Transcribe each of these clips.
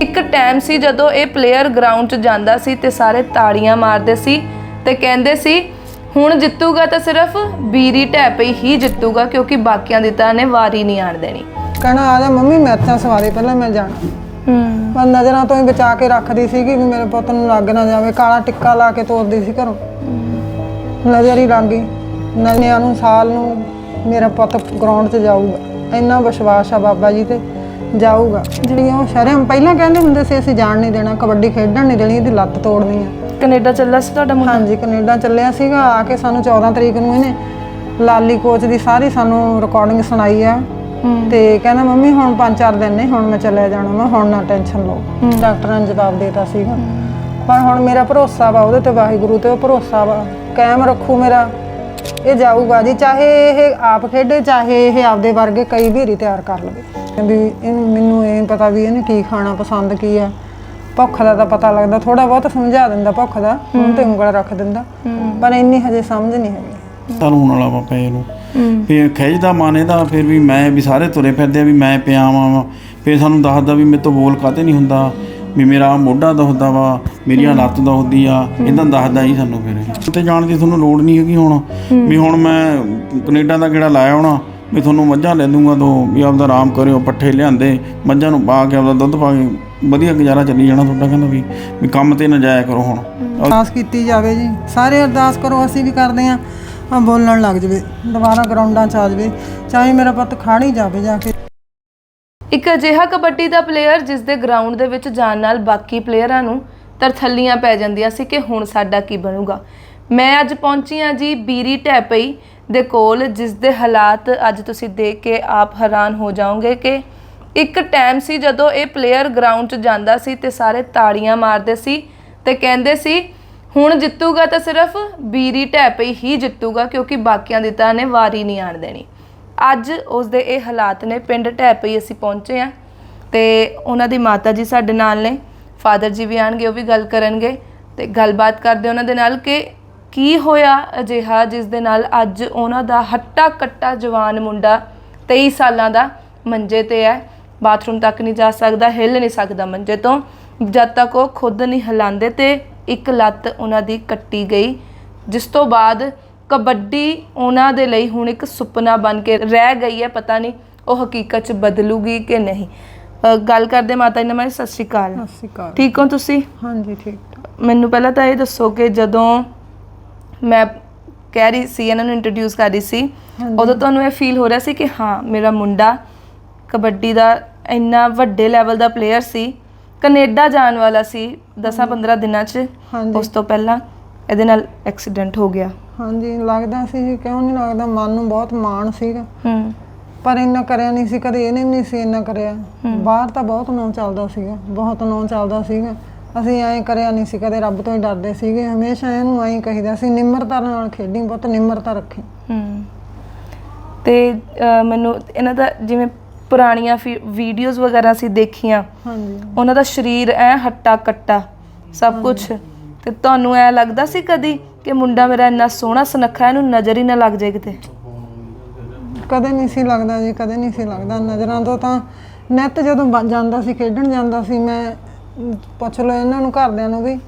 ਇੱਕ ਟਾਈਮ ਸੀ ਜਦੋਂ ਇਹ ਪਲੇਅਰ ਗਰਾਊਂਡ 'ਚ ਜਾਂਦਾ ਸੀ ਤੇ ਸਾਰੇ ਤਾੜੀਆਂ ਮਾਰਦੇ ਸੀ ਤੇ ਕਹਿੰਦੇ ਸੀ ਹੁਣ ਜਿੱਤੂਗਾ ਤਾਂ ਸਿਰਫ ਬੀਰੀ ਢੈਪਈ ਹੀ ਜਿੱਤੂਗਾ ਕਿਉਂਕਿ ਬਾਕੀਆਂ ਦੀ ਤਾਂ ਇਹਨੇ ਵਾਰੀ ਨਹੀਂ ਆਣ ਦੇਣੀ। ਕਹਿਣਾ ਆ ਜਾ ਮੰਮੀ ਮਿਰਚਾਂ ਸਵਾਰੇ ਪਹਿਲਾਂ ਮੈਂ ਜਾਣਾ। ਹੂੰ। ਪਰ ਨਜ਼ਰਾਂ ਤੋਂ ਹੀ ਬਚਾ ਕੇ ਰੱਖਦੀ ਸੀਗੀ ਵੀ ਮੇਰੇ ਪੁੱਤ ਨੂੰ ਲੱਗ ਨਾ ਜਾਵੇ ਕਾਲਾ ਟਿੱਕਾ ਲਾ ਕੇ ਤੋਰਦੀ ਸੀ ਘਰੋਂ। ਨਜ਼ਰ ਹੀ ਲੱਗ ਗਈ। ਨਵਿਆਂ ਨੂੰ ਸਾਲ ਨੂੰ ਮੇਰਾ ਪੁੱਤ ਗਰਾਊਂਡ 'ਚ ਜਾਊਗਾ। ਇੰਨਾ ਵਿਸ਼ਵਾਸ ਆ ਬਾਬਾ ਜੀ ਤੇ। ਜਾਊਗਾ। ਜਿਹੜੀਆਂ ਉਹ ਸ਼ਰਮ ਪਹਿਲਾਂ ਕਹਿੰਦੇ ਹੁੰਦੇ ਸੀ ਅਸੀਂ ਜਾਣ ਨਹੀਂ ਦੇਣਾ ਕਬੱਡੀ ਖੇਡਣ ਨਹੀਂ ਦੇਣੀ ਇਹਦੀ ਲੱਤ ਤੋੜਨੀ ਆ। ਕੈਨੇਡਾ ਚੱਲਾ ਸੀ ਤੁਹਾਡਾ ਮੁੰਡਾ? ਹਾਂਜੀ ਕੈਨੇਡਾ ਚੱਲਿਆ ਸੀਗਾ ਆ ਕੇ ਸਾਨੂੰ 14 ਤਰੀਕ ਨੂੰ ਇਹਨੇ ਲਾਲੀ ਕੋਚ ਦੀ ਸਾਰੀ ਸਾਨੂੰ ਰਿਕਾਰਡਿੰਗ ਸੁਣਾਈ ਆ। ਤੇ ਕਹਿੰਦਾ ਮੰਮੀ ਹੁਣ 5-4 ਦਿਨ ਨਹੀਂ ਹੁਣ ਮੈਂ ਚਲੇ ਜਾਣਾ ਮੈਂ ਹੁਣ ਨਾ ਟੈਨਸ਼ਨ ਲਓ। ਡਾਕਟਰਾਂ ਨੇ ਜਵਾਬ ਦੇਤਾ ਸੀਗਾ। ਪਰ ਹੁਣ ਮੇਰਾ ਭਰੋਸਾ ਵਾ ਉਹਦੇ ਤੇ ਵਾਹਿਗੁਰੂ ਤੇ ਉਹ ਭਰੋਸਾ ਵਾ। ਕਾਇਮ ਰੱਖੂ ਮੇਰਾ ਇਹ ਜਾਊਗਾ ਜੀ ਚਾਹੇ ਇਹ ਆਪ ਖੇਡੇ ਚਾਹੇ ਇਹ ਆਪਦੇ ਵਰਗੇ ਕਈ ਵੀਰੀ ਤਿਆਰ ਕਰ ਲਵੇ। ਵੀ ਇਹਨੂੰ ਮੈਨੂੰ ਇਹ ਪਤਾ ਵੀ ਇਹਨੇ ਕੀ ਖਾਣਾ ਪਸੰਦ ਕੀ ਆ। ਭੁੱਖ ਦਾ ਤਾਂ ਪਤਾ ਲੱਗਦਾ ਥੋੜਾ ਬਹੁਤ ਸਮਝਾ ਦਿੰਦਾ ਭੁੱਖ ਦਾ ਹੁਣ ਤੇ ਉਂਗਲ ਰੱਖ ਦਿੰਦਾ। ਪਰ ਇੰਨੀ ਹਜੇ ਸਮਝ ਨਹੀਂ ਹੈਗੀ। ਰੋਣ ਵਾਲਾ ਵਾ ਪਏ ਨੂੰ। ਫਿਰ ਖਿੱਚਦਾ ਮਨ ਇਹਦਾ ਫਿਰ ਵੀ ਮੈਂ ਵੀ ਸਾਰੇ ਤੁਰੇ ਫਿਰਦੇ ਆ ਵੀ ਮੈਂ ਪਿਆ ਵਾਂ ਫਿਰ ਸਾਨੂੰ ਦੱਸਦਾ ਵੀ ਮੇਰੇ ਤੋਂ ਬੋਲ ਕਾਤੇ ਨਹੀਂ ਹੁੰਦਾ ਵੀ ਮੇਰਾ ਮੋਢਾ ਦੁਖਦਾ ਵਾ ਮੇਰੀਆਂ ਲੱਤ ਦੁਖਦੀ ਆ ਇਦਾਂ ਦੱਸਦਾ ਹੀ ਸਾਨੂੰ ਫਿਰ। ਇਹ। ਤੇ ਜਾਣ ਦੀ ਤੁਹਾਨੂੰ ਲੋੜ ਨਹੀਂ ਹੈਗੀ ਹੁਣ ਵੀ ਹੁਣ ਮੈਂ ਕੈਨੇਡਾ ਦਾ ਕਿਹੜਾ ਲਾਇਆ ਹੋਣਾ ਵੀ ਤੁਹਾਨੂੰ ਮੱਝਾਂ ਲੈ ਦੂੰਗਾ ਦੋ ਵੀ ਆਪਦਾ ਆਰਾਮ ਕਰਿਓ ਪੱਠੇ ਲਿਆਂਦੇ ਮੱਝਾਂ ਨੂੰ ਪਾ ਕੇ ਆਪਦਾ ਦੁੱਧ ਪਾ ਕੇ ਵਧੀਆ ਗੁਜ਼ਾਰਾ ਚੱਲੀ ਜਾਣਾ ਤੁਹਾਡਾ ਕਹਿੰਦਾ ਵੀ ਵੀ ਕੰਮ ਤੇ ਨਾ ਜਾਇਆ ਕਰੋ ਹੁਣ। ਅਰਦਾਸ ਕੀਤੀ ਜਾਵੇ ਜੀ। ਸਾਰੇ ਅਰਦਾਸ ਕਰੋ ਅਸੀਂ ਵੀ ਕਰਦੇ ਆਂ ਆ ਬੋਲਣ ਲੱਗ ਜਵੇ ਦੁਬਾਰਾ ਗਰਾਊਂਡਾਂ ਚ ਆ ਜਵੇ ਚਾਹੇ ਮੇਰਾ ਪੁੱਤ ਖਾ ਹੀ ਜਾਵੇ ਜਾ ਕੇ। ਇੱਕ ਅਜਿਹਾ ਕਬੱਡੀ ਦਾ ਪਲੇਅਰ ਜਿਸ ਦੇ ਗਰਾਊਂਡ ਦੇ ਵਿੱਚ ਜਾਣ ਨਾਲ ਬਾਕੀ ਪਲੇਅਰਾਂ ਨੂੰ ਤਰਥੱਲੀਆਂ ਪੈ ਜਾਂਦੀਆਂ ਸੀ ਕਿ ਹੁਣ ਸਾਡਾ ਕੀ ਬਣੂਗਾ। ਮੈਂ ਅੱਜ ਪਹੁੰਚੀ ਹਾਂ ਜੀ ਬੀਰੀ ਢੈਪਈ ਦੇ ਕੋਲ, ਜਿਸ ਦੇ ਹਾਲਾਤ ਅੱਜ ਤੁਸੀਂ ਦੇਖ ਕੇ ਆਪ ਹੈਰਾਨ ਹੋ ਜਾਓਗੇ ਕਿ ਇੱਕ ਟਾਈਮ ਸੀ ਜਦੋਂ ਇਹ ਪਲੇਅਰ ਗਰਾਊਂਡ 'ਚ ਜਾਂਦਾ ਸੀ ਤੇ ਸਾਰੇ ਤਾੜੀਆਂ ਮਾਰਦੇ ਸੀ ਤੇ ਕਹਿੰਦੇ ਸੀ, ਹੁਣ ਜਿੱਤੂਗਾ ਤਾਂ ਸਿਰਫ ਬੀਰੀ ਢੈਪਈ ਹੀ ਜਿੱਤੂਗਾ, ਕਿਉਂਕਿ ਬਾਕੀਆਂ ਦੀ ਤਾਂ ਨੇ ਵਾਰੀ ਨਹੀਂ ਆਣ ਦੇਣੀ। ਅੱਜ ਉਸ ਦੇ ਇਹ ਹਾਲਾਤ ਨੇ, ਪਿੰਡ ਢੈਪਈ ਅਸੀਂ ਪਹੁੰਚੇ ਆ ਤੇ ਉਹਨਾਂ ਦੀ ਮਾਤਾ ਜੀ ਸਾਡੇ ਨਾਲ ਨੇ, ਫਾਦਰ ਜੀ ਵੀ ਆਣਗੇ, ਉਹ ਵੀ ਗੱਲ ਕਰਨਗੇ ਤੇ ਗੱਲਬਾਤ ਕਰਦੇ ਉਹਨਾਂ ਦੇ ਨਾਲ ਕਿ ਕੀ ਹੋਇਆ ਅਜਿਹਾ ਜਿਸ ਦੇ ਨਾਲ ਅੱਜ ਉਹਨਾਂ ਦਾ ਹੱਟਾ ਕੱਟਾ ਜਵਾਨ ਮੁੰਡਾ 23 ਸਾਲਾਂ ਦਾ ਮੰਜੇ ਤੇ ਹੈ। ਬਾਥਰੂਮ ਤੱਕ ਨਹੀਂ ਜਾ ਸਕਦਾ ਹਿੱਲ ਨਹੀਂ ਸਕਦਾ ਮੰਜੇ ਤੋਂ। ਜਦ ਤੱਕ ਉਹ ਖੁਦ ਨਹੀਂ ਹਿਲਾਉਂਦੇ ਤੇ ਇੱਕ ਲੱਤ ਉਹਨਾਂ ਦੀ ਕੱਟੀ ਗਈ ਜਿਸ ਤੋਂ ਬਾਅਦ ਕਬੱਡੀ ਉਹਨਾਂ ਦੇ ਲਈ ਹੁਣ ਇੱਕ ਸੁਪਨਾ ਬਣ ਕੇ ਰਹਿ ਗਈ ਹੈ ਪਤਾ ਨਹੀਂ ਉਹ ਹਕੀਕਤ ਚ ਬਦਲੂਗੀ ਕਿ ਨਹੀਂ। ਗੱਲ ਕਰਦੇ ਮਾਤਾ ਜੀ ਨਾਲ ਮੈਂ ਸਤਿ ਸ਼੍ਰੀ ਅਕਾਲ। ਸਤਿ ਸ਼੍ਰੀ ਅਕਾਲ। ਠੀਕ ਹੋ ਤੁਸੀਂ? ਹਾਂਜੀ ਠਾਕ। ਮੈਨੂੰ ਪਹਿਲਾਂ ਤਾਂ ਇਹ ਦੱਸੋ ਕਿ ਜਦੋਂ ਮੈਂ ਕਹਿ ਰਹੀ ਸੀ ਇਹਨਾਂ ਨੂੰ ਇੰਟਰੋਡਿਊਸ ਕਰ ਰਹੀ ਸੀ। ਉਦੋਂ ਤੁਹਾਨੂੰ ਇਹ ਫੀਲ ਹੋ ਰਿਹਾ ਸੀ ਕਿ ਹਾਂ ਮੇਰਾ ਮੁੰਡਾ ਕਬੱਡੀ ਦਾ ਇੰਨਾ ਵੱਡੇ ਲੈਵਲ ਦਾ ਪਲੇਅਰ ਸੀ ਕੈਨੇਡਾ ਜਾਣ ਵਾਲਾ ਸੀ 10-15 ਦਿਨਾਂ 'ਚ ਉਸ ਤੋਂ ਪਹਿਲਾਂ ਇਹਦੇ ਨਾਲ ਐਕਸੀਡੈਂਟ ਹੋ ਗਿਆ। ਹਾਂਜੀ ਲੱਗਦਾ ਸੀ ਜੀ ਕਿਉਂ ਨਹੀਂ ਲੱਗਦਾ ਮਨ ਨੂੰ ਬਹੁਤ ਮਾਣ ਸੀਗਾ। ਹੂੰ। ਪਰ ਇੰਨਾ ਕਰਿਆ ਨਹੀਂ ਸੀ ਕਦੇ ਇਹਨੇ ਵੀ ਨਹੀਂ ਸੀ ਇੰਨਾ ਕਰਿਆ। ਬਾਹਰ ਤਾਂ ਬਹੁਤ ਨਾਂ ਚੱਲਦਾ ਸੀਗਾ ਬਹੁਤ ਨਾਂ ਚੱਲਦਾ ਸੀਗਾ। ਅਸੀਂ ਐਂ ਕਰਿਆ ਨਹੀਂ ਸੀ ਕਦੇ ਰੱਬ ਤੋਂ ਹੀ ਡਰਦੇ ਸੀਗੇ। ਹਮੇਸ਼ਾ ਇਹਨੂੰ ਐਂ ਕਹੀਦਾ ਸੀ ਨਿਮਰਤਾ ਨਾਲ ਖੇਡੀ ਬਹੁਤ ਨਿਮਰਤਾ ਰੱਖੀ। ਹੂੰ। ਤੇ ਮੈਨੂੰ ਇਹਨਾਂ ਦਾ ਜਿਵੇਂ ਪੁਰਾਣੀਆਂ ਵੀਡੀਓਜ਼ ਵਗੈਰਾ ਸੀ ਦੇਖੀਆਂ ਹਾਂਜੀ। ਉਹਨਾਂ ਦਾ ਸਰੀਰ ਐ ਹੱਟਾ ਕੱਟਾ ਸਭ ਕੁਝ ਤੇ ਤੁਹਾਨੂੰ ਐ ਲੱਗਦਾ ਸੀ ਕਦੀ ਕਿ ਮੁੰਡਾ ਮੇਰਾ ਇੰਨਾ ਸੋਹਣਾ ਸੁਨੱਖਾ ਇਹਨੂੰ ਨਜ਼ਰ ਹੀ ਨਾ ਲੱਗ ਜਾਏ ਕਿਤੇ? ਕਦੇ ਨਹੀਂ ਸੀ ਲੱਗਦਾ ਜੀ ਕਦੇ ਨਹੀਂ ਸੀ ਲੱਗਦਾ। ਨਜ਼ਰਾਂ ਤੋਂ ਤਾਂ ਨਿੱਤ ਜਦੋਂ ਬ- ਜਾਂਦਾ ਸੀ ਖੇਡਣ ਜਾਂਦਾ ਸੀ ਮੈਂ ਪੁੱਛ ਲਓ ਇਹਨਾਂ ਨੂੰ ਘਰਦਿਆਂ ਨੂੰ ਵੀ।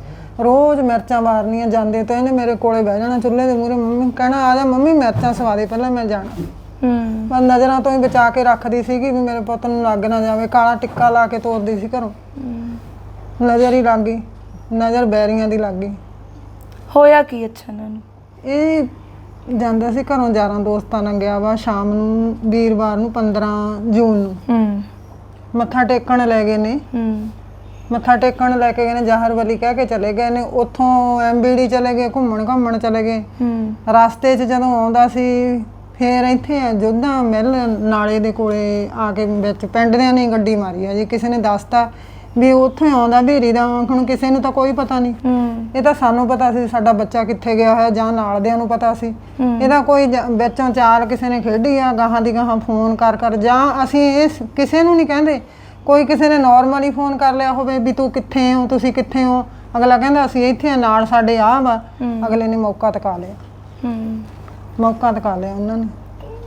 ਰੋਜ਼ ਮਿਰਚਾਂ ਮਾਰਨੀਆਂ ਜਾਂਦੇ ਤਾਂ ਇਹਨੇ ਮੇਰੇ ਕੋਲੇ ਬਹਿ ਜਾਣਾ ਚੁੱਲ੍ਹੇ ਦੇ ਮੂਹਰੇ। ਮੰਮੀ ਕਹਿਣਾ ਆ ਜਾ ਮੰਮੀ ਮਿਰਚਾਂ ਸਵਾ ਦੇ ਪਹਿਲਾਂ ਮੈਂ ਜਾਣਾ। ਹੂੰ। ਪਰ ਨਜ਼ਰਾਂ ਤੋਂ ਹੀ ਬਚਾ ਕੇ ਰੱਖਦੀ ਸੀਗੀ ਵੀ ਮੇਰੇ ਪੁੱਤ ਨੂੰ ਲੱਗ ਨਾ ਜਾਵੇ। ਕਾਲਾ ਟਿੱਕਾ ਲਾ ਕੇ ਤੋਰਦੀ ਸੀ ਘਰੋਂ। ਨਜ਼ਰ ਹੀ ਲੱਗ ਗਈ। ਨਜ਼ਰ ਬੈਰੀਆਂ ਦੀ ਲੱਗ ਗਈ। ਹੋਇਆ ਕੀ ਅੱਛਾ ਇਹਨਾਂ ਨੂੰ? ਇਹ ਜਾਂਦਾ ਸੀ ਘਰੋਂ ਯਾਰਾਂ ਦੋਸਤਾਂ ਨਾਲ ਗਿਆ ਵਾ ਸ਼ਾਮ ਨੂੰ ਵੀਰਵਾਰ ਨੂੰ 15 ਜੂਨ ਨੂੰ। ਹੂੰ। ਮੱਥਾ ਟੇਕਣ ਲੈ ਗਏ ਨੇ। ਹੂੰ। ਮੱਥਾ ਟੇਕਣ ਲੈ ਕੇ ਗਏ ਨੇ ਜਾਹਰਵਲੀ ਕਹਿ ਕੇ ਚਲੇ ਗਏ ਨੇ ਉੱਥੋਂ ਐਮਬੀਡੀ ਚਲੇ ਗਏ ਘੁੰਮਣ ਘੁੰਮਣ ਚਲੇ ਗਏ। ਹੂੰ। ਰਸਤੇ 'ਚ ਜਦੋਂ ਆਉਂਦਾ ਸੀ ਫੇਰ ਇੱਥੇ ਜੋਧਾ ਮਿਲ ਨਾਲੇ ਦੇ ਕੋਲੇ ਆ ਕੇ ਵਿੱਚ ਪਿੰਡ ਦੇ ਨੇ ਗੱਡੀ ਮਾਰੀ ਆ ਜੀ ਕਿਸੇ ਨੇ ਦੱਸਤਾ ਵੀ ਉੱਥੋਂ ਆਉਂਦਾ ਭੇਰੀ ਦਾ ਹੁਣ ਕਿਸੇ ਨੂੰ ਤਾਂ ਕੋਈ ਪਤਾ ਨਹੀਂ। ਹੂੰ। ਇਹ ਤਾਂ ਸਾਨੂੰ ਪਤਾ ਸੀ ਸਾਡਾ ਬੱਚਾ ਕਿੱਥੇ ਗਿਆ ਹੋਇਆ ਜਾਂ ਨਾਲ ਦਿਆਂ ਨੂੰ ਪਤਾ ਸੀ। ਇਹਦਾ ਕੋਈ ਜ- ਵਿੱਚੋਂ ਚਾਲ ਕਿਸੇ ਨੇ ਖੇਡੀ ਆ ਗਾਹਾਂ ਦੀ ਗਾਹਾਂ ਫੋਨ ਕਰ ਕਰ ਜਾਂ ਅਸੀਂ ਇਸ ਕਿਸੇ ਨੂੰ ਨਹੀਂ ਕਹਿੰਦੇ। ਕੋਈ ਕਿਸੇ ਨੇ ਨਾਰਮਲੀ ਫੋਨ ਕਰ ਲਿਆ ਹੋਵੇ ਵੀ ਤੂੰ ਕਿੱਥੇ ਹੋ ਤੁਸੀਂ ਕਿੱਥੇ ਹੋ? ਅਗਲਾ ਕਹਿੰਦਾ ਅਸੀਂ ਇੱਥੇ ਆ ਨਾਲ ਸਾਡੇ ਆ ਵਾ। ਅਗਲੇ ਨੇ ਮੌਕਾ ਤਕਾ ਲਿਆ। ਹੂੰ। ਮੌਕਾ ਤਕਾ ਲਿਆ ਉਹਨਾਂ ਨੇ।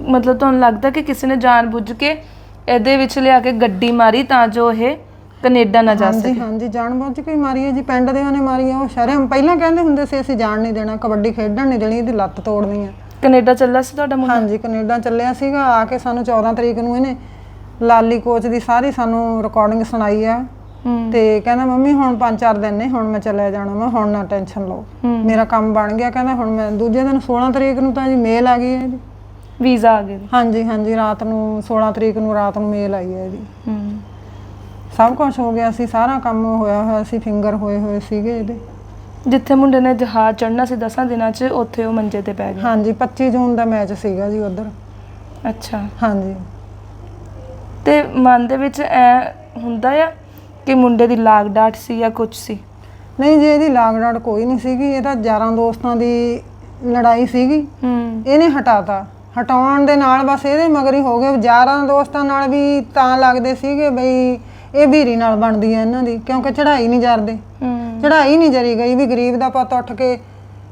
ਮਤਲਬ ਤੁਹਾਨੂੰ ਲੱਗਦਾ ਕਿ ਕਿਸੇ ਨੇ ਜਾਣਬੁੱਝ ਕੇ ਇਹਦੇ ਵਿੱਚ ਲਿਆ ਕੇ ਗੱਡੀ ਮਾਰੀ ਤਾਂ ਜੋ ਇਹ ਕੈਨੇਡਾ ਨਾ ਜਾ ਸਕੇ? ਹਾਂਜੀ ਹਾਂਜੀ ਜਾਣ ਬੁੱਝ ਕੇ ਹੀ ਮਾਰੀ ਹੈ ਜੀ। ਪਿੰਡ ਦੇ ਉਹਨੇ ਮਾਰੀ ਹੈ ਉਹ ਸ਼ਰਮ ਪਹਿਲਾਂ ਕਹਿੰਦੇ ਹੁੰਦੇ ਸੀ ਅਸੀਂ ਜਾਣ ਨਹੀਂ ਦੇਣਾ ਕਬੱਡੀ ਖੇਡਣ ਨਹੀਂ ਦੇਣੀ ਇਹਦੀ ਲੱਤ ਤੋੜਨੀ ਹੈ ਕੈਨੇਡਾ ਚੱਲਾ ਸੀ ਤੁਹਾਡਾ ਮੁੰਡਾ? ਹਾਂਜੀ ਕੈਨੇਡਾ ਚੱਲਿਆ ਸੀਗਾ ਆ ਕੇ ਸਾਨੂੰ 14 ਤਰੀਕ ਨੂੰ ਇਹਨੇ ਲਾਲੀ ਕੋਚ ਦੀ ਸਾਰੀ ਸਾਨੂੰ ਰਿਕਾਰਡਿੰਗ ਸੁਣਾਈ ਆ। ਹੂੰ। ਤੇ ਕਹਿੰਦਾ ਮੰਮੀ ਹੁਣ 5-4 ਦਿਨ ਨੇ ਹੁਣ ਮੈਂ ਚਲੇ ਜਾਣਾ ਮੈਂ ਹੁਣ ਨਾ ਟੈਨਸ਼ਨ ਲਓ। ਮੇਰਾ ਕੰਮ ਬਣ ਗਿਆ ਕਹਿੰਦਾ ਹੁਣ ਮੈਂ ਦੂਜੇ ਦਿਨ 16 ਤਰੀਕ ਨੂੰ ਤਾਂ ਜੀ ਮੇਲ ਆ ਗਈ ਹੈ ਇਹਦੀ। ਵੀਜ਼ਾ ਆ ਗਿਆ ਜੀ। ਹਾਂਜੀ ਹਾਂਜੀ ਰਾਤ ਨੂੰ 16 ਤਰੀਕ ਨੂੰ ਰਾਤ ਨੂੰ ਮੇਲ ਆਈ ਹੈ ਹੂੰ। ਸਭ ਕੁਝ ਹੋ ਗਿਆ ਸੀ ਸਾਰਾ ਕੰਮ ਹੋਇਆ ਹੋਇਆ ਸੀ ਫਿੰਗਰ ਹੋਏ ਹੋਏ ਸੀਗੇ ਇਹਦੇ। ਜਿੱਥੇ ਮੁੰਡੇ ਨੇ ਜਹਾਜ਼ ਚੜਨਾ ਸੀ 10 ਦਿਨਾਂ 'ਚ ਉੱਥੇ ਉਹ ਮੰਜੇ ਤੇ ਪੈ ਗਿਆ ਹਾਂਜੀ 25 ਜੂਨ ਦਾ ਮੈਚ ਸੀਗਾ ਜੀ ਉਧਰ। ਅੱਛਾ। ਹਾਂਜੀ। ਤੇ ਮਨ ਦੇ ਵਿੱਚ ਐ ਹੁੰਦਾ ਆ ਕਿ ਮੁੰਡੇ ਦੀ ਲਾਗ ਡਾਟ ਸੀ ਜਾਂ ਕੁਝ ਸੀ? ਨਹੀਂ ਜੀ ਇਹਦੀ ਲਾਗਡਾਟ ਕੋਈ ਨਹੀਂ ਸੀਗੀ। ਇਹ ਤਾਂ ਯਾਰਾਂ ਦੋਸਤਾਂ ਦੀ ਲੜਾਈ ਸੀਗੀ। ਹੂੰ। ਇਹਨੇ ਹਟਾਤਾ। ਹਟਾਉਣ ਦੇ ਨਾਲ ਬਸ ਇਹਦੇ ਮਗਰ ਹੀ ਹੋ ਗਏ। ਯਾਰਾਂ ਦੋਸਤਾਂ ਨਾਲ ਵੀ ਤਾਂ ਲੱਗਦੇ ਸੀਗੇ ਬਈ ਇਹ ਵੀਰੀ ਨਾਲ ਬਣਦੀ ਹੈ ਇਹਨਾਂ ਦੀ ਕਿਉਂਕਿ ਚੜ੍ਹਾਈ ਨਹੀਂ ਜਰਦੇ। ਹੂੰ। ਚੜ੍ਹਾਈ ਨਹੀਂ ਜਰੀ ਗਈ ਵੀ ਗਰੀਬ ਦਾ ਪੁੱਤ ਉੱਠ ਕੇ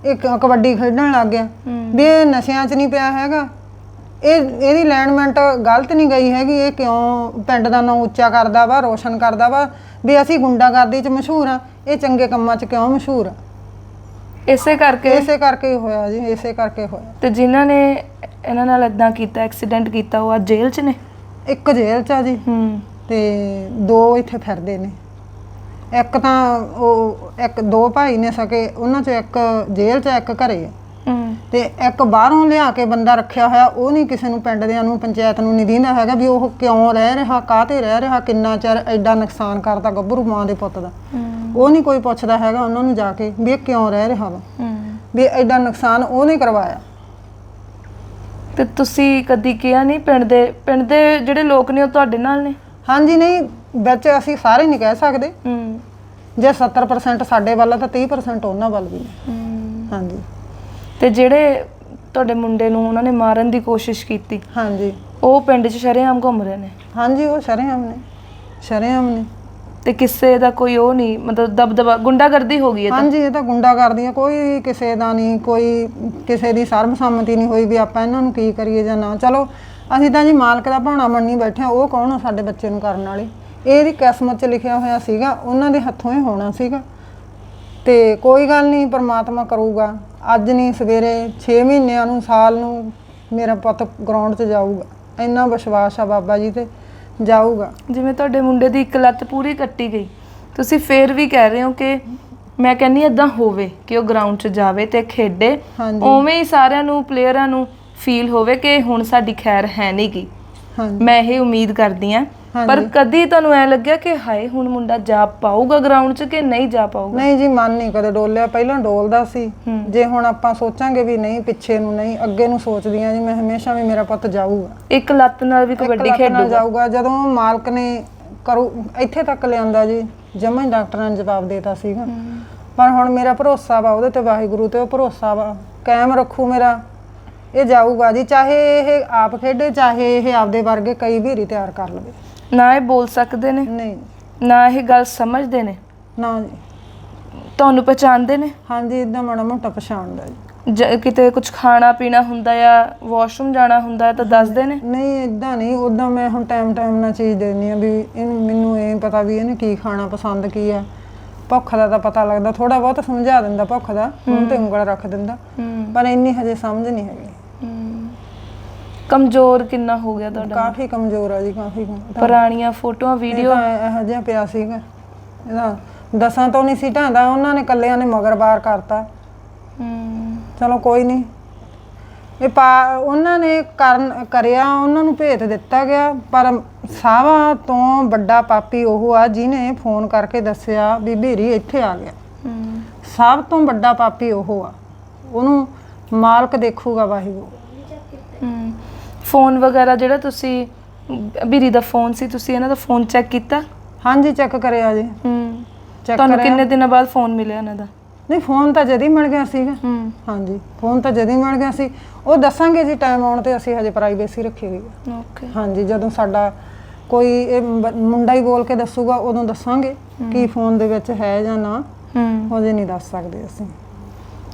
ਇੱਕ ਕਬੱਡੀ ਖੇਡਣ ਲੱਗ ਗਿਆ। ਵੀ ਇਹ ਨਸ਼ਿਆਂ 'ਚ ਨਹੀਂ ਪਿਆ ਹੈਗਾ। ਇਹ ਇਹਦੀ ਲੈਂਡਮੈਂਟ ਗਲਤ ਨਹੀਂ ਗਈ ਹੈਗੀ ਇਹ ਕਿਉਂ ਪਿੰਡ ਦਾ ਨਾਂ ਉੱਚਾ ਕਰਦਾ ਵਾ ਰੋਸ਼ਨ ਕਰਦਾ ਵਾ ਵੀ ਅਸੀਂ ਗੁੰਡਾਗਰਦੀ 'ਚ ਮਸ਼ਹੂਰ ਆ ਇਹ ਚੰਗੇ ਕੰਮਾਂ 'ਚ ਕਿਉਂ ਮਸ਼ਹੂਰ ਆ? ਇਸੇ ਕਰਕੇ? ਇਸੇ ਕਰਕੇ ਹੀ ਹੋਇਆ ਜੀ ਇਸੇ ਕਰਕੇ ਹੋਇਆ। ਤੇ ਜਿਨ੍ਹਾਂ ਨੇ ਇਹਨਾਂ ਨਾਲ ਇਦਾਂ ਕੀਤਾ ਐਕਸੀਡੈਂਟ ਕੀਤਾ ਉਹ ਅੱਜ ਜੇਲ੍ਹ 'ਚ ਨੇ? ਇੱਕ ਜੇਲ੍ਹ 'ਚ ਆ ਜੀ। ਹੂੰ। ਤੇ ਦੋ ਇੱਥੇ ਫਿਰਦੇ ਨੇ। ਇੱਕ ਤਾਂ ਉਹ ਇੱਕ ਦੋ ਭਾਈ ਨੇ ਸਕੇ ਉਹਨਾਂ 'ਚ ਇੱਕ ਜੇਲ੍ਹ 'ਚ ਆ, ਇੱਕ ਘਰੇ ਆ। ਤੇ ਇੱਕ ਬਾਹਰੋਂ ਲਿਆ ਕੇ ਬੰਦਾ ਰੱਖਿਆ ਹੋਇਆ ਉਹ ਨਹੀਂ ਕਿਸੇ ਨੂੰ ਪਿੰਡ ਦਿਆਂ ਨੂੰ ਪੰਚਾਇਤ ਨੂੰ ਨਹੀਂ ਦਿੰਦਾ ਹੈਗਾ ਵੀ ਉਹ ਕਿਉਂ ਰਹਿ ਰਿਹਾ ਕਾਹਤੇ ਰਹਿ ਰਿਹਾ ਕਿੰਨਾ ਚਿਰ ਐਡਾ ਨੁਕਸਾਨ ਕਰਦਾ ਗੱਭਰੂ ਮਾਂ ਦੇ ਪੁੱਤ ਦਾ। ਉਹ ਨਹੀਂ ਕੋਈ ਪੁੱਛਦਾ ਹੈਗਾ ਉਹਨਾਂ ਨੂੰ ਜਾ ਕੇ ਵੀ ਇਹ ਕਿਉਂ ਰਹਿ ਰਿਹਾ ਵਾ। ਵੀ ਐਡਾ ਨੁਕਸਾਨ ਉਹਨੇ ਕਰਵਾਇਆ। ਤੇ ਤੁਸੀਂ ਕਦੀ ਕਿਹਾ ਨਹੀਂ ਪਿੰਡ ਦੇ ਪਿੰਡ ਦੇ ਜਿਹੜੇ ਲੋਕ ਨੇ ਉਹ ਤੁਹਾਡੇ ਨਾਲ ਨੇ? ਹਾਂਜੀ ਨਹੀਂ ਵਿੱਚ ਅਸੀਂ ਸਾਰੇ ਨਹੀਂ ਕਹਿ ਸਕਦੇ। ਜੇ 70% ਸਾਡੇ ਵੱਲ ਆ ਤਾਂ 30% ਉਹਨਾਂ ਵੱਲ ਵੀ ਨੇ। ਹਾਂਜੀ। ਤੇ ਜਿਹੜੇ ਤੁਹਾਡੇ ਮੁੰਡੇ ਨੂੰ ਉਹਨਾਂ ਨੇ ਮਾਰਨ ਦੀ ਕੋਸ਼ਿਸ਼ ਕੀਤੀ ਹਾਂਜੀ। ਉਹ ਪਿੰਡ 'ਚ ਸ਼ਰੇਆਮ ਘੁੰਮ ਰਹੇ ਨੇ? ਹਾਂਜੀ ਉਹ ਸ਼ਰੇਆਮ ਨੇ। ਸ਼ਰੇਆਮ ਨੇ। ਤੇ ਕਿਸੇ ਦਾ ਕੋਈ ਉਹ ਨਹੀਂ ਮਤਲਬ ਦਬਦਬਾ ਗੁੰਡਾਗਰਦੀ ਹੋ ਗਈ ਹੈ ਤਾਂ? ਹਾਂਜੀ ਇਹ ਤਾਂ ਗੁੰਡਾ ਕਰਦੀਆਂ ਕੋਈ ਕਿਸੇ ਦਾ ਨਹੀਂ ਕੋਈ ਕਿਸੇ ਦੀ ਸਰਬਸੰਮਤੀ ਨਹੀਂ ਹੋਈ ਵੀ ਆਪਾਂ ਇਹਨਾਂ ਨੂੰ ਕੀ ਕਰੀਏ ਜਾਂ ਨਾ। ਚਲੋ ਅਸੀਂ ਤਾਂ ਜੀ ਮਾਲਕ ਦਾ ਭਾਣਾ ਮੰਨੀ ਬੈਠੇ ਹਾਂ ਉਹ ਕੌਣ ਆ ਸਾਡੇ ਬੱਚੇ ਨੂੰ ਕਰਨ ਵਾਲੀ? ਇਹਦੀ ਕਿਸਮਤ 'ਚ ਲਿਖਿਆ ਹੋਇਆ ਸੀਗਾ ਉਹਨਾਂ ਦੇ ਹੱਥੋਂ ਹੀ ਹੋਣਾ ਸੀਗਾ। ਤੇ ਕੋਈ ਗੱਲ ਨਹੀਂ ਪ੍ਰਮਾਤਮਾ ਕਰੂਗਾ। ਅੱਜ ਨਹੀਂ ਸਵੇਰੇ 6 ਮਹੀਨਿਆਂ ਨੂੰ ਸਾਲ ਨੂੰ ਮੇਰਾ ਪੁੱਤ ਗਰਾਊਂਡ 'ਚ ਜਾਊਗਾ। ਇੰਨਾ ਵਿਸ਼ਵਾਸ ਆ ਬਾਬਾ ਜੀ ਤੇ ਜਾਊਗਾ। ਜਿਵੇਂ ਤੁਹਾਡੇ ਮੁੰਡੇ ਦੀ ਇੱਕ ਲੱਤ ਪੂਰੀ ਕੱਟੀ ਗਈ ਤੁਸੀਂ ਫੇਰ ਵੀ ਕਹਿ ਰਹੇ ਹੋ ਕਿ ਮੈਂ ਕਹਿੰਨੀ ਇਦਾਂ ਹੋਵੇ ਕਿ ਉਹ ਗਰਾਊਂਡ 'ਚ ਜਾਵੇ ਤੇ ਖੇਡੇ। ਹਾਂਜੀ। ਉਵੇਂ ਹੀ ਸਾਰਿਆਂ ਨੂੰ ਪਲੇਅਰਾਂ ਨੂੰ ਫੀਲ ਹੋਵੇ ਕਿ ਹੁਣ ਸਾਡੀ ਖੈਰ ਹੈ ਨਹੀਂ ਗੀ ਹਾਂਜੀ। ਮੈਂ ਇਹ ਉਮੀਦ ਕਰਦੀ ਆ ਪਰ ਕਦੀ ਤੁਹਾਨੂੰ ਐ ਲੱਗਿਆ ਕਿ ਹਾਏ ਹੁਣ ਮੁੰਡਾ ਜਾ ਪਾਊਗਾ ਗਰਾਊਂਡ 'ਚ ਕਿ ਨਹੀਂ ਜਾ ਪਾਊਗਾ? ਨਹੀਂ ਜੀ ਮਨ ਨਹੀਂ ਕਦੇ ਡੋਲਿਆ। ਪਹਿਲਾਂ ਡੋਲਦਾ ਸੀ। ਜੇ ਹੁਣ ਆਪਾਂ ਸੋਚਾਂਗੇ ਵੀ ਨਹੀਂ ਪਿੱਛੇ ਨੂੰ ਨਹੀਂ ਅੱਗੇ ਨੂੰ ਸੋਚਦੀਆਂ ਜੀ ਮੈਂ ਹਮੇਸ਼ਾ ਵੀ ਮੇਰਾ ਪੁੱਤ ਜਾਊਗਾ। ਇੱਕ ਲੱਤ ਨਾਲ ਵੀ ਕਬੱਡੀ ਖੇਡੂਗਾ। ਜਾਊਗਾ। ਜਦੋਂ ਮਾਲਕ ਨੇ ਕਰੂ ਇੱਥੇ ਤੱਕ ਲਿਆਂਦਾ ਜੀ ਜਮਾਂ ਹੀ ਡਾਕਟਰਾਂ ਨੇ ਜਵਾਬ ਦੇਤਾ ਸੀਗਾ। ਪਰ ਹੁਣ ਮੇਰਾ ਭਰੋਸਾ ਵਾ ਉਹਦੇ ਤੇ ਵਾਹਿਗੁਰੂ ਤੇ ਉਹ ਭਰੋਸਾ ਵਾ। ਕਾਇਮ ਰੱਖੂ ਮੇਰਾ। ਇਹ ਜਾਊਗਾ ਜੀ ਚਾਹੇ ਇਹ ਆਪ ਖੇਡੇ ਚਾਹੇ ਇਹ ਆਪਦੇ ਵਰਗੇ ਕਈ ਵੀਰੀ ਤਿਆਰ ਕਰ ਲਵੇ। ਨਾ ਇਹ ਬੋਲ ਸਕਦੇ ਨੇ ਨਹੀਂ। ਨਾ ਇਹ ਗੱਲ ਸਮਝਦੇ ਨੇ। ਨਾ ਜੀ। ਤੁਹਾਨੂੰ ਪਛਾਣਦੇ ਨੇ? ਹਾਂਜੀ ਇਦਾਂ ਮਾੜਾ ਮੋਟਾ ਪਛਾਣਦਾ ਜੀ। ਜ- ਕਿਤੇ ਕੁਝ ਖਾਣਾ ਪੀਣਾ ਹੁੰਦਾ ਆ ਵਾਸ਼ਰੂਮ ਜਾਣਾ ਹੁੰਦਾ ਤਾਂ ਦੱਸਦੇ ਨੇ? ਨਹੀਂ ਇਦਾਂ ਨਹੀਂ ਉਦਾਂ ਮੈਂ ਹੁਣ ਟਾਈਮ ਟਾਈਮ ਨਾਲ ਚੀਜ਼ ਦੇਣੀ ਆ ਵੀ ਇਹਨੂੰ ਮੈਨੂੰ ਇਹ ਪਤਾ ਵੀ ਇਹਨੇ ਕੀ ਖਾਣਾ ਪਸੰਦ ਕੀ ਆ ਭੁੱਖ ਦਾ ਤਾਂ ਪਤਾ ਲੱਗਦਾ ਥੋੜਾ ਬਹੁਤ ਸਮਝਾ ਦਿੰਦਾ ਭੁੱਖ ਦਾ ਮੂੰਹ ਤੇ ਉਂਗਲ ਰੱਖ ਦਿੰਦਾ। ਪਰ ਇੰਨੀ ਹਜੇ ਸਮਝ ਨਹੀਂ ਹੈਗੀ। ਕਮਜ਼ੋਰ ਕਿੰਨਾ ਹੋ ਗਿਆ ਤੁਹਾਡਾ? ਕਾਫੀ ਕਮਜ਼ੋਰ ਆ ਜੀ ਕਾਫੀ ਪੁਰਾਣੀਆਂ ਫੋਟੋਆਂ ਵੀਡੀਓ? ਇਹੋ ਜਿਹਾ ਪਿਆ ਸੀਗਾ। ਇਹਦਾ ਦਸਾਂ ਤੋਂ ਨਹੀਂ ਸੀ ਢਾਂਦਾ ਉਹਨਾਂ ਨੇ ਕੱਲਿਆਂ ਨੇ ਮਗਰ ਬਾਰ ਕਰਤਾ। ਹੂੰ। ਚਲੋ ਕੋਈ ਨਹੀਂ। ਇਹ ਪਾ ਉਹਨਾਂ ਨੇ ਕਰਨ ਕਰਿਆ ਉਹਨਾਂ ਨੂੰ ਭੇਤ ਦਿੱਤਾ ਗਿਆ ਪਰ ਸਾਵਾ ਤੋਂ ਵੱਡਾ ਪਾਪੀ ਉਹ ਆ ਜਿਹਨੇ ਫੋਨ ਕਰਕੇ ਦੱਸਿਆ ਵੀ ਭੇਰੀ ਇੱਥੇ ਆ ਗਿਆ। ਹੂੰ। ਸਭ ਤੋਂ ਵੱਡਾ ਪਾਪੀ ਉਹ ਆ। ਉਹਨੂੰ ਮਾਲਕ ਦੇਖੂਗਾ ਵਾਹਿਗੁਰੂ। ਫੋਨ ਵਗੈਰਾ ਜਿਹੜਾ ਤੁਸੀਂ ਬੀਰੀ ਦਾ ਫੋਨ ਸੀ ਤੁਸੀਂ ਇਹਨਾਂ ਦਾ ਫੋਨ ਚੈੱਕ ਕੀਤਾ? ਹਾਂਜੀ ਚੈੱਕ ਕਰਿਆ ਜੀ। ਹੂੰ। ਚੈੱਕ ਤੁਹਾਨੂੰ ਕਰਿਆ। ਕਿੰਨੇ ਦਿਨਾਂ ਬਾਅਦ ਫੋਨ ਮਿਲਿਆ ਇਹਨਾਂ ਦਾ? ਨਹੀਂ ਫੋਨ ਤਾਂ ਜਦ ਹੀ ਮਿਲ ਗਿਆ ਸੀਗਾ। ਹੂੰ। ਹਾਂਜੀ ਫੋਨ ਤਾਂ ਜਦ ਹੀ ਮਿਲ ਗਿਆ ਸੀ। ਉਹ ਦੱਸਾਂਗੇ ਜੀ ਟਾਈਮ ਆਉਣ ਤੇ ਅਸੀਂ ਹਜੇ ਪ੍ਰਾਈਵੇਸੀ ਰੱਖੀ ਹੋਈ ਹੈ। ਓਕੇ ਹਾਂਜੀ ਜਦੋਂ ਸਾਡਾ ਕੋਈ ਇਹ ਬ- ਮੁੰਡਾ ਹੀ ਬੋਲ ਕੇ ਦੱਸੂਗਾ ਉਦੋਂ ਦੱਸਾਂਗੇ ਕੀ ਫੋਨ ਦੇ ਵਿੱਚ ਹੈ ਜਾਂ ਨਾ। ਹੂੰ। ਉਹਦੇ ਨਹੀਂ ਦੱਸ ਸਕਦੇ ਅਸੀਂ।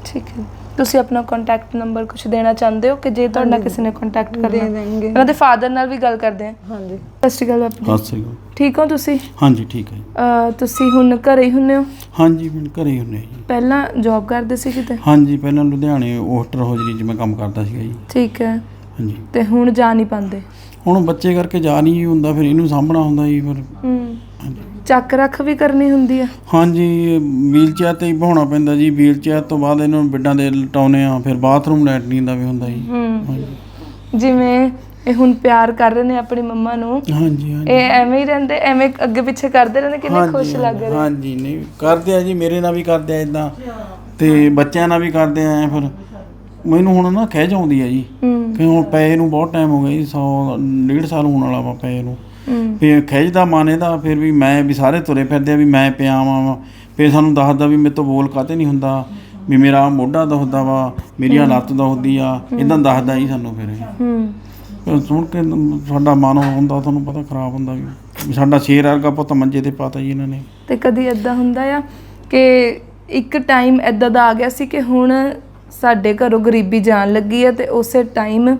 ਠੀਕ ਹੈ। ਤੁਸੀਂ ਆਪਣਾ ਕੰਟੈਕਟ ਨੰਬਰ ਕੁਝ ਦੇਣਾ ਚਾਹੁੰਦੇ ਹੋ ਕਿ ਜੇ ਤੁਹਾਡਾ ਕਿਸੇ ਨੇ ਕੰਟੈਕਟ ਦੇ ਕਰਨਾ? ਦੇਣਗੇ। ਉਹਨਾਂ ਦੇ ਫਾਦਰ ਨਾਲ ਵੀ ਗੱਲ ਕਰਦੇ ਆ ਹਾਂਜੀ। ਸਤਿ ਸ਼੍ਰੀ ਅਕਾਲ ਬਾਪੂ ਜੀ। ਸਤਿ ਸ੍ਰੀ ਅਕਾਲ। ਠੀਕ ਹੋ ਤੁਸੀਂ? ਹਾਂਜੀ ਠੀਕ ਹੈ ਜੀ। ਅਹ ਤੁਸੀਂ ਹੁਣ ਘਰੇ ਹੀ ਹੁੰਨੇ ਹੋ? ਹਾਂਜੀ ਮੈਂ ਘਰੇ ਹੀ ਹੁੰਨੇ ਜੀ। ਪਹਿਲਾਂ ਜੌਬ ਕਰਦੇ ਸੀ ਕਿਤੇ? ਹਾਂਜੀ ਪਹਿਲਾਂ ਲੁਧਿਆਣੇ ਹੋਸਟਰ ਹੋਜਰੀ 'ਚ ਮੈਂ ਕੰਮ ਕਰਦਾ ਸੀਗਾ ਜੀ। ਠੀਕ ਹੈ। ਹਾਂਜੀ। ਤੇ ਹੁਣ ਜਾ ਨਹੀਂ ਪਾਉਂਦੇ? ਹੁਣ ਬੱਚੇ ਕਰਕੇ ਜਾ ਨਹੀਂ ਹੁੰਦਾ ਫਿਰ ਇਹਨੂੰ ਸਾਂਭਣਾ ਹੁੰਦਾ ਜੀ ਫਿਰ ਹੂੰ। ਚੱਕ ਰੱਖ ਵੀ ਕਰਨੀ ਹੁੰਦੀ ਆ। ਹਾਂਜੀ ਵੀਲ ਚੇਅਰ ਤੇ ਹੀ ਬਹਾਉਣਾ ਪੈਂਦਾ ਜੀ। ਵੀਲ ਚੇਅਰ ਤੋਂ ਬਾਅਦ ਇਹਨੂੰ ਬਿੱਡਾਂ ਦੇ ਲਟਾਉਨੇ ਆ ਫਿਰ ਬਾਥਰੂਮ ਲੈਟਰੀਨ ਦਾ ਵੀ ਹੁੰਦਾ ਜੀ। ਹਾਂਜੀ। ਜਿਵੇਂ ਇਹ ਹੁਣ ਪਿਆਰ ਕਰ ਰਹੇ ਨੇ ਆਪਣੀ ਮੰਮਾ ਨੂੰ ਹਾਂਜੀ ਹਾਂਜੀ। ਇਹ ਐਵੇਂ ਹੀ ਰਹਿੰਦੇ ਐਵੇਂ ਅੱਗੇ ਪਿੱਛੇ ਕਰਦੇ ਰਹਿੰਦੇ ਕਿੰਨੇ ਹਾਂਜੀ, ਖੁਸ਼ ਲੱਗ ਰਹੇ। ਹਾਂਜੀ ਨਹੀਂ ਕਰਦੇ ਆ ਜੀ ਮੇਰੇ ਨਾਲ ਵੀ ਕਰਦੇ ਆ ਇਦਾਂ ਤੇ ਬੱਚਿਆਂ ਨਾਲ ਵੀ ਕਰਦੇ ਆ ਫਿਰ ਮੈਨੂੰ ਹੁਣ ਨਾ ਖਿੱਚ ਆਉਂਦੀ ਆ ਜੀ। ਹੂੰ। ਕਿ ਹੁਣ ਪਏ ਨੂੰ ਬਹੁਤ ਟਾਈਮ ਹੋ ਗਿਆ ਜੀ 100 ਡੇਢ ਸਾਲ ਹੋਣ ਵਾਲਾ ਵਾ ਪਏ ਨੂੰ। ਫਿਰ ਖਿੱਚਦਾ ਮਨ ਇਹਦਾ ਫਿਰ ਵੀ ਮੈਂ ਵੀ ਸਾਰੇ ਤੁਰੇ ਫਿਰਦੇ ਆ ਵੀ ਮੈਂ ਪਿਆ ਵਾਂ ਫਿਰ ਸਾਨੂੰ ਦੱਸਦਾ ਵੀ ਮੇਰੇ ਤੋਂ ਬੋਲ ਕਾਤੇ ਨਹੀਂ ਹੁੰਦਾ ਵੀ ਮੇਰਾ ਮੋਢਾ ਦੁਖਦਾ ਵਾ ਮੇਰੀ ਲੱਤ ਦੁਖਦੀ ਆ ਇਦਾਂ ਦੱਸਦਾ ਜੀ ਸਾਨੂੰ ਫਿਰ। ਹੂੰ। ਸੁਣ ਕੇ ਸਾਡਾ ਮਨ ਹੁੰਦਾ ਤੁਹਾਨੂੰ ਪਤਾ ਖਰਾਬ ਹੁੰਦਾ ਵੀ ਵੀ ਸਾਡਾ ਸ਼ੇਰ ਵਰਗਾ ਪੁੱਤ ਮੰਜੇ ਤੇ ਪਾਤਾ ਜੀ ਇਹਨਾਂ ਨੇ। ਤੇ ਕਦੀ ਇਦਾਂ ਹੁੰਦਾ ਆ ਕਿ ਇੱਕ ਟਾਈਮ ਇਦਾਂ ਦਾ ਆ ਗਿਆ ਸੀ ਕਿ ਹੁਣ ਸਾਡੇ ਘਰੋਂ ਗਰੀਬੀ ਜਾਣ ਲੱਗੀ ਹੈ ਤੇ ਉਸੇ ਟਾਈਮ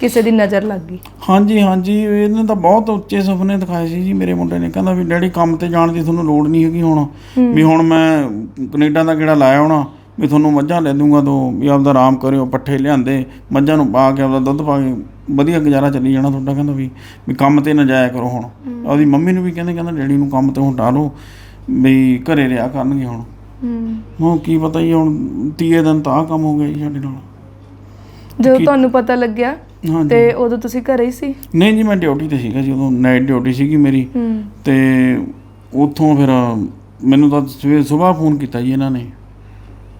ਕਿਸੇ ਦੀ ਨਜ਼ਰ ਲੱਗ ਗਈ? ਹਾਂਜੀ ਹਾਂਜੀ। ਇਹਨੇ ਤਾਂ ਬਹੁਤ ਉੱਚੇ ਸੁਪਨੇ ਦਿਖਾਏ ਸੀ ਜੀ ਮੇਰੇ ਮੁੰਡੇ ਨੇ। ਕਹਿੰਦਾ ਵੀ ਡੈਡੀ ਕੰਮ ਤੇ ਜਾਣ ਦੀ ਤੁਹਾਨੂੰ ਲੋੜ ਨਹੀਂ ਹੈਗੀ ਹੁਣ। ਵੀ ਹੁਣ ਮੈਂ ਕੈਨੇਡਾ ਦਾ ਕਿਹੜਾ ਲਾਇਆ ਹੋਣਾ? ਵੀ ਤੁਹਾਨੂੰ ਮੱਝਾਂ ਲੈ ਦੂੰਗਾ ਦੋ। ਵੀ ਆਪਦਾ ਆਰਾਮ ਕਰਿਓ ਪੱਠੇ ਲਿਆਂਦੇ ਮੱਝਾਂ ਨੂੰ ਪਾ ਕੇ ਆਪਦਾ ਦੁੱਧ ਪਾ ਕੇ ਵਧੀਆ ਗੁਜ਼ਾਰਾ ਚੱਲੀ ਜਾਣਾ ਤੁਹਾਡਾ ਕਹਿੰਦਾ ਵੀ ਵੀ ਕੰਮ ਤੇ ਨਾ ਜਾਇਆ ਕਰੋ ਹੁਣ। ਉਹਦੀ ਮੰਮੀ ਨੂੰ ਵੀ ਕਹਿੰਦੇ ਕਹਿੰਦਾ ਡੈਡੀ ਨੂੰ ਕੰਮ ਤੇ ਹਟਾ ਲਓ ਵੀ ਘਰੇ ਰਿਹਾ ਕਰਨਗੇ ਹੁਣ। ਹੂੰ। ਹੁਣ ਕੀ ਪਤਾ ਜੀ ਹੁਣ ਤੀਏ ਦਿਨ ਤਾਂ ਕੰਮ ਹੋ ਗਿਆ ਜੀ ਸਾਡੇ ਨਾਲ। ਜਦੋਂ ਤੁਹਾਨੂੰ ਪਤਾ ਲੱਗਿਆ ਹਾਂਜੀ। ਤੇ ਉਦੋਂ ਤੁਸੀਂ ਘਰੇ ਹੀ ਸੀ? ਨਹੀਂ ਜੀ ਮੈਂ ਡਿਊਟੀ ਤੇ ਸੀਗਾ ਜੀ ਉਦੋਂ ਨਾਈਟ ਡਿਊਟੀ ਸੀਗੀ ਮੇਰੀ। ਹੂੰ। ਤੇ ਉੱਥੋਂ ਫਿਰ ਮੈਨੂੰ ਤਾਂ ਸਵੇਰ ਸਵੇਰ ਫੋਨ ਕੀਤਾ ਜੀ ਇਹਨਾਂ ਨੇ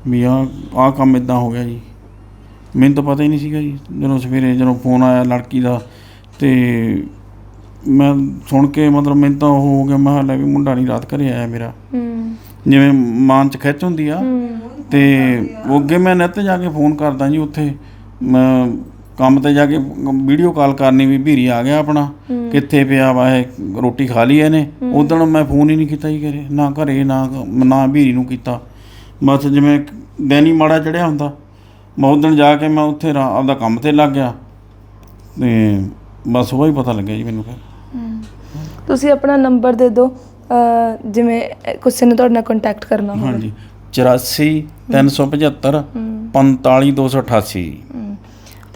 ਵੀ ਆ ਆ ਕੰਮ ਇਦਾਂ ਹੋ ਗਿਆ ਜੀ। ਮੈਨੂੰ ਤਾਂ ਪਤਾ ਹੀ ਨਹੀਂ ਸੀਗਾ ਜੀ ਜਦੋਂ ਸਵੇਰੇ ਜਦੋਂ ਫੋਨ ਆਇਆ ਲੜਕੀ ਦਾ ਤੇ ਮੈਂ ਸੁਣ ਕੇ ਮਤਲਬ ਮੈਨੂੰ ਤਾਂ ਉਹ ਹੋ ਗਿਆ ਮੈਂ ਕਿਹਾ ਲੈ ਵੀ ਮੁੰਡਾ ਨਹੀਂ ਰਾਤ ਘਰੇ ਆਇਆ ਮੇਰਾ। ਹੂੰ। ਜਿਵੇਂ ਮਾਨ ਚ ਖਿੱਚ ਹੁੰਦੀ ਆ ਤੇ ਉਹ ਅੱਗੇ ਮੈਂ ਨੈਟ ਤੇ ਜਾ ਕੇ ਫੋਨ ਕਰਦਾ ਜੀ ਉੱਥੇ ਮੈਂ ਕੰਮ ਤੇ ਜਾ ਕੇ ਵੀਡੀਓ ਕਾਲ ਕਰਨੀ ਵੀ ਭੀਰੀ ਆ ਗਿਆ ਆਪਣਾ। ਕਿੱਥੇ ਪਿਆ ਵਾ ਇਹ? ਰੋਟੀ ਖਾ ਲਈ ਇਹਨੇ। ਉਦੋਂ ਮੈਂ ਫੋਨ ਹੀ ਨਹੀਂ ਕੀਤਾ ਜੀ ਘਰੇ। ਨਾ ਘਰੇ ਨਾ ਨਾ ਭੀਰੀ ਨੂੰ ਕੀਤਾ। ਬਸ ਜਿਵੇਂ ਦਿਨ ਹੀ ਮਾੜਾ ਚੜਿਆ ਹੁੰਦਾ। ਮੈਂ ਉਦੋਂ ਜਾ ਕੇ ਮੈਂ ਉੱਥੇ ਆਪਦਾ ਕੰਮ ਤੇ ਲੱਗ ਗਿਆ। ਤੇ ਬਸ ਉਹ ਹੀ ਪਤਾ ਲੱਗਿਆ ਜੀ ਮੈਨੂੰ ਫਿਰ। ਤੁਸੀਂ ਆਪਣਾ ਨੰਬਰ ਦੇ ਦਿਓ। ਜਿਵੇਂ ਕਿਸੇ ਨੇ ਤੁਹਾਡੇ ਨਾਲ ਕੰਟੈਕਟ ਕਰਨਾ ਹੋਵੇ। ਹਾਂਜੀ। 84 375 45288 ਹਮ,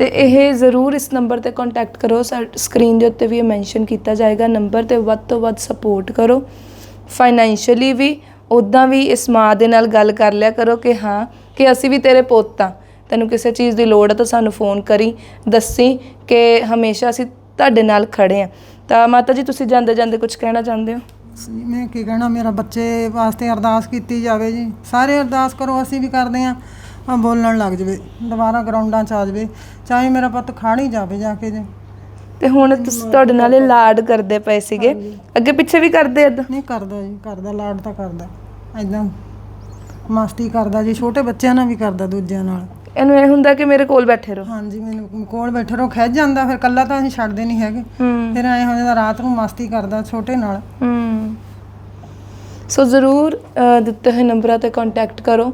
ਤੇ ਇਹ ਜ਼ਰੂਰ ਇਸ ਨੰਬਰ ਤੇ ਕੰਟੈਕਟ ਕਰੋ। ਸਕਰੀਨ ਦੇ ਉੱਤੇ ਵੀ ਇਹ ਮੈਂਸ਼ਨ ਕੀਤਾ ਜਾਏਗਾ। ਨੰਬਰ ਤੇ ਵੱਧ ਤੋਂ ਵੱਧ ਸਪੋਰਟ ਕਰੋ। ਫਾਈਨੈਂਸ਼ੀਅਲੀ ਵੀ ਉਦਾਂ ਵੀ ਇਸ ਮਾਂ ਦੇ ਨਾਲ ਗੱਲ ਕਰ ਲਿਆ ਕਰੋ ਕਿ ਹਾਂ, ਕਿ ਅਸੀਂ ਵੀ ਤੇਰੇ ਪੁੱਤ ਆ ਤੈਨੂੰ ਕਿਸੇ ਚੀਜ਼ ਦੀ ਲੋੜ ਹੈ ਤਾਂ ਸਾਨੂੰ ਫੋਨ ਕਰੀ, ਦੱਸੀ ਕਿ ਹਮੇਸ਼ਾ ਅਸੀਂ ਤੁਹਾਡੇ ਨਾਲ ਖੜੇ ਆ ਤਾਂ ਮਾਤਾ ਜੀ, ਤੁਸੀਂ ਜਾਂਦੇ ਜਾਂਦੇ ਕੁਝ ਕਹਿਣਾ ਚਾਹੁੰਦੇ ਹੋ? ਮੈਂ ਕੀ ਕਹਿਣਾ, ਮੇਰਾ ਬੱਚੇ ਵਾਸਤੇ ਅਰਦਾਸ ਕੀਤੀ ਜਾਵੇ ਜੀ। ਸਾਰੇ ਅਰਦਾਸ ਕਰੋ, ਅਸੀਂ ਵੀ ਕਰਦੇ ਆਂ ਆ ਬੋਲਣ ਲੱਗ ਜਵੇ ਦੁਬਾਰਾ ਗਰਾਊਂਡਾਂ 'ਚ ਆ ਜਵੇ ਚਾਹੇ ਮੇਰਾ ਪੁੱਤ ਖਾਣੀ ਜਾਵੇ ਜਾ ਕੇ ਜੇ। ਤੇ ਹੁਣ ਤੁਸੀਂ ਤੁਹਾਡੇ ਨਾਲ ਇਹ ਲਾਡ ਕਰਦੇ ਪਏ ਸੀਗੇ। ਅੱਗੇ ਪਿੱਛੇ ਵੀ ਕਰਦੇ ਏਦਾਂ? ਨਹੀਂ ਕਰਦਾ ਜੀ ਕਰਦਾ ਲਾਡ ਤਾਂ ਕਰਦਾ। ਐਦਾਂ ਮਸਤੀ ਕਰਦਾ ਜੀ ਛੋਟੇ ਬੱਚਿਆਂ ਨਾਲ ਵੀ ਕਰਦਾ ਦੂਜਿਆਂ ਨਾਲ। ਇਹਨੂੰ ਇਹ ਹੁੰਦਾ ਕਿ ਮੇਰੇ ਕੋਲ ਬੈਠੇ ਰਹੋ। ਹਾਂਜੀ ਮੈਨੂੰ ਕੋਲ ਬੈਠੇ ਰਹੋ ਖਿੱਚ ਜਾਂਦਾ ਫਿਰ ਕੱਲਾ ਤਾਂ ਅਸੀਂ ਛੱਡਦੇ ਨਹੀਂ ਹੈਗੇ। ਹੂੰ। ਫਿਰ ਐ ਹੋ ਜਾਂਦਾ ਰਾਤ ਨੂੰ ਮਸਤੀ ਕਰਦਾ ਛੋਟੇ ਨਾਲ। ਹਮ ਸੋ ਜ਼ਰੂਰ ਅ, ਦਿੱਤੇ ਹੋਏ ਨੰਬਰਾਂ ਤੇ ਕੰਟੈਕਟ ਕਰੋ।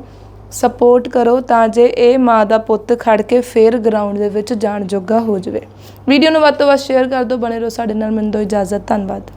ਸਪੋਰਟ ਕਰੋ ਤਾਂ ਜੇ ਇਹ ਮਾਂ ਦਾ ਪੁੱਤ ਖੜ ਕੇ ਫੇਰ ਗਰਾਊਂਡ ਦੇ ਵਿੱਚ ਜਾਣ ਜੋਗਾ ਹੋ ਜਾਵੇ। ਵੀਡੀਓ ਨੂੰ ਵੱਧ ਤੋਂ ਵੱਧ ਸ਼ੇਅਰ ਕਰ ਦਿਓ, ਬਣੇ ਰਹੋ ਸਾਡੇ ਨਾਲ, ਮੈਨੂੰ ਦਿਓ ਇਜਾਜ਼ਤ, ਧੰਨਵਾਦ।